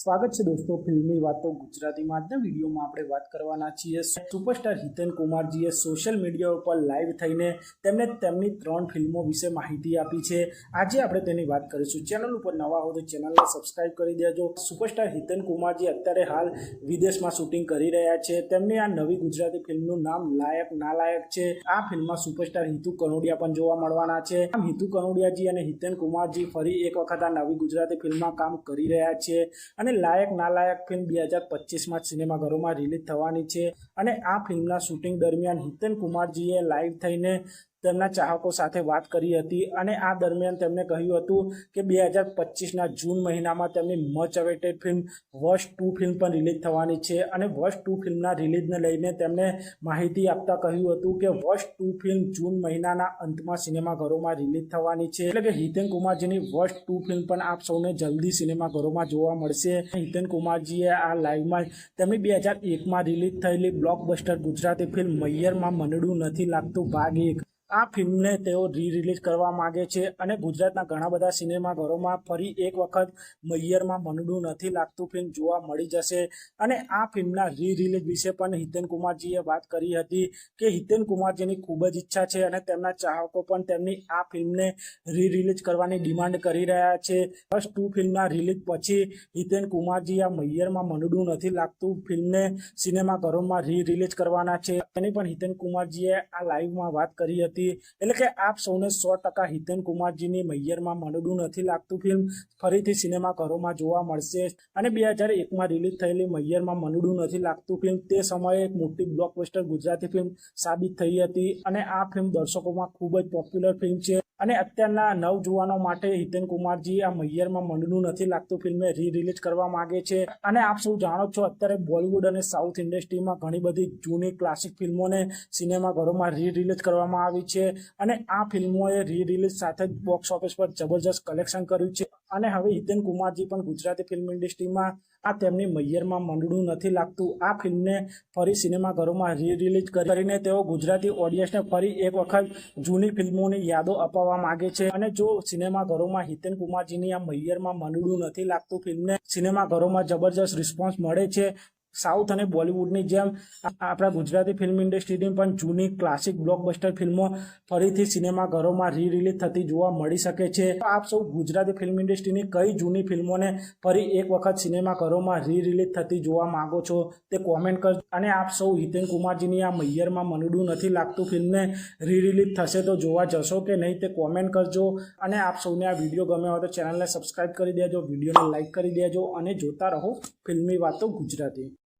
સ્વાગત છે દોસ્તો, ફિલ્મી વાતો ગુજરાતીમાં આજના વિડીયોમાં આપણે વાત કરવાના છીએ સુપરસ્ટાર હિતેન કુમારજીએ સોશિયલ મીડિયા ઉપર લાઈવ થઈને તેમને તેમની ત્રણ ફિલ્મો વિશે માહિતી આપી છે. આજે આપણે તેની વાત કરીશું. ચેનલ ઉપર નવા હો તો ચેનલને સબસ્ક્રાઈબ કરી દેજો. સુપરસ્ટાર હિતેન કુમારજી અત્યારે હાલ વિદેશમાં શૂટિંગ કરી રહ્યા છે. તેમની આ નવી ગુજરાતી ફિલ્મનું નામ લાયક નાલાયક છે. આ ફિલ્મમાં સુપરસ્ટાર હિતુ કનોડિયા પણ જોવા મળવાના છે. આમ હિતુ કનોડિયાજી અને હિતેન કુમારજી ફરી એક વખત આ નવી ગુજરાતી ફિલ્મમાં કામ કરી રહ્યા છે. અને લાયક નાલાયક ફિલ્મ બે હજાર પચીસમાં સિનેમાઘરોમાં રિલીઝ થવાની છે. અને આ ફિલ્મના શૂટિંગ દરમિયાન હિતેન કુમારજીએ લાઈવ થઈને તેમના ચાહકો સાથે વાત કરી હતી અને આ દરમિયાન તેમણે કહ્યું હતું કે બે હજાર પચીસના જૂન મહિનામાં તેમની much awaited film Vash two film પણ રિલીઝ થવાની છે અને વોશ ટુ ફિલ્મના રિલીઝને લઈને તેમણે માહિતી આપતા કહ્યું હતું કે વોશ ટુ ફિલ્મ જૂન મહિનાના અંતમાં સિનેમાઘરોમાં રિલીઝ થવાની છે. એટલે કે હિતેન કુમારજીની વોશ ટુ ફિલ્મ પણ આપ સૌને જલ્દી સિનેમાઘરોમાં જોવા મળશે. હિતેન કુમારજીએ આ લાઈવમાં તેમની બે હજાર એકમાં રિલીઝ થયેલી બ્લોકબસ્ટર ગુજરાતી ફિલ્મ મૈયરમાં મનડું નથી લાગતું. ભાગ એક. આ ફિલ્મને તેઓ રી રિલીઝ કરવા માગે છે અને ગુજરાતના ઘણા બધા સિનેમાઘરોમાં ફરી એક વખત મૈયરમાં મનડું નથી લાગતું ફિલ્મ જોવા મળી જશે. અને આ ફિલ્મના રી રિલીઝ વિશે પણ હિતેન કુમારજીએ વાત કરી હતી કે હિતેન કુમારજીની ખૂબ જ ઈચ્છા છે અને તેમના ચાહકો પણ તેમની આ ફિલ્મને રી રિલીઝ કરવાની ડિમાન્ડ કરી રહ્યા છે. બસ ટુ ફિલ્મના રિલીઝ પછી હિતેન કુમારજી આ મૈયરમાં મનડું નથી લાગતું ફિલ્મને સિનેમાઘરોમાં રી રિલીઝ કરવાના છે. એની પણ હિતેન કુમારજીએ આ લાઈવમાં વાત કરી હતી. એટલે કે આપ સૌને સો ટકા હિતેન કુમારજીની મૈયરમાં મનડું નથી લાગતું ફિલ્મ ફરીથી સિનેમાઘરોમાં જોવા મળશે. અને બે હજાર એકમાં રિલીઝ થયેલી મૈયરમાં મનડું નથી લાગતું ફિલ્મ તે સમયે એક મોટી બ્લોકબસ્ટર ગુજરાતી ફિલ્મ સાબિત થઈ હતી. અને આ ફિલ્મ દર્શકોમાં ખૂબ જ પોપ્યુલર ફિલ્મ છે. અને અત્યારના નવજુવાનો માટે હિતેન કુમારજી આ મૈયરમાં મનનું નથી લાગતું. ફિલ્મે રી રિલીઝ કરવા માંગે છે. અને આપ સૌ જાણો છો, અત્યારે બોલિવૂડ અને સાઉથ ઇન્ડસ્ટ્રીમાં ઘણી બધી જૂની ક્લાસિક ફિલ્મોને સિનેમાઘરોમાં રી રિલીઝ કરવામાં આવી છે. અને આ ફિલ્મોએ રી રિલીઝ સાથે જ બોક્સ ઓફિસ પર જબરજસ્ત કલેક્શન કર્યું છે. અને હવે હિતેન કુમારજી પણ ગુજરાતી ફિલ્મ ઇન્ડસ્ટ્રીમાં આ તેમની મૈયરમાં મંડળું નથી લાગતું. આ ફિલ્મને ફરી સિનેમાઘરોમાં રી રિલીઝ કરીને તેઓ ગુજરાતી ઓડિયન્સને ફરી એક વખત જૂની ફિલ્મોની યાદો અપાવવા માંગે છે. અને જો સિનેમાઘરોમાં હિતેન કુમારજીની આ મૈયરમાં મંડળું નથી લાગતું, ફિલ્મને સિનેમાઘરોમાં જબરજસ્ત રિસ્પોન્સ મળે છે સાઉથ અને બોલિવૂડની જેમ આપણા ગુજરાતી ફિલ્મ ઇન્ડસ્ટ્રીની પણ જૂની ક્લાસિક બ્લોકબસ્ટર ફિલ્મો ફરીથી સિનેમાઘરોમાં રી રિલીઝ થતી જોવા મળી શકે છે. આપ સૌ ગુજરાતી ફિલ્મ ઇન્ડસ્ટ્રીની કઈ જૂની ફિલ્મોને ફરી એક વખત સિનેમાઘરોમાં રી રિલીઝ થતી જોવા માંગો છો તે કોમેન્ટ કરજો. અને આપ સૌ હિતેન કુમારજીની આ મૈયરમાં મનડું નથી લાગતું ફિલ્મને રી રિલીઝ થશે તો જોવા જશો કે નહીં તે કોમેન્ટ કરજો. અને આપ સૌને આ વીડિયો ગમ્યો હોય તો ચેનલને સબસ્ક્રાઈબ કરી દેજો, વિડીયોને લાઇક કરી દેજો અને જોતા રહો ફિલ્મી વાતો ગુજરાતી.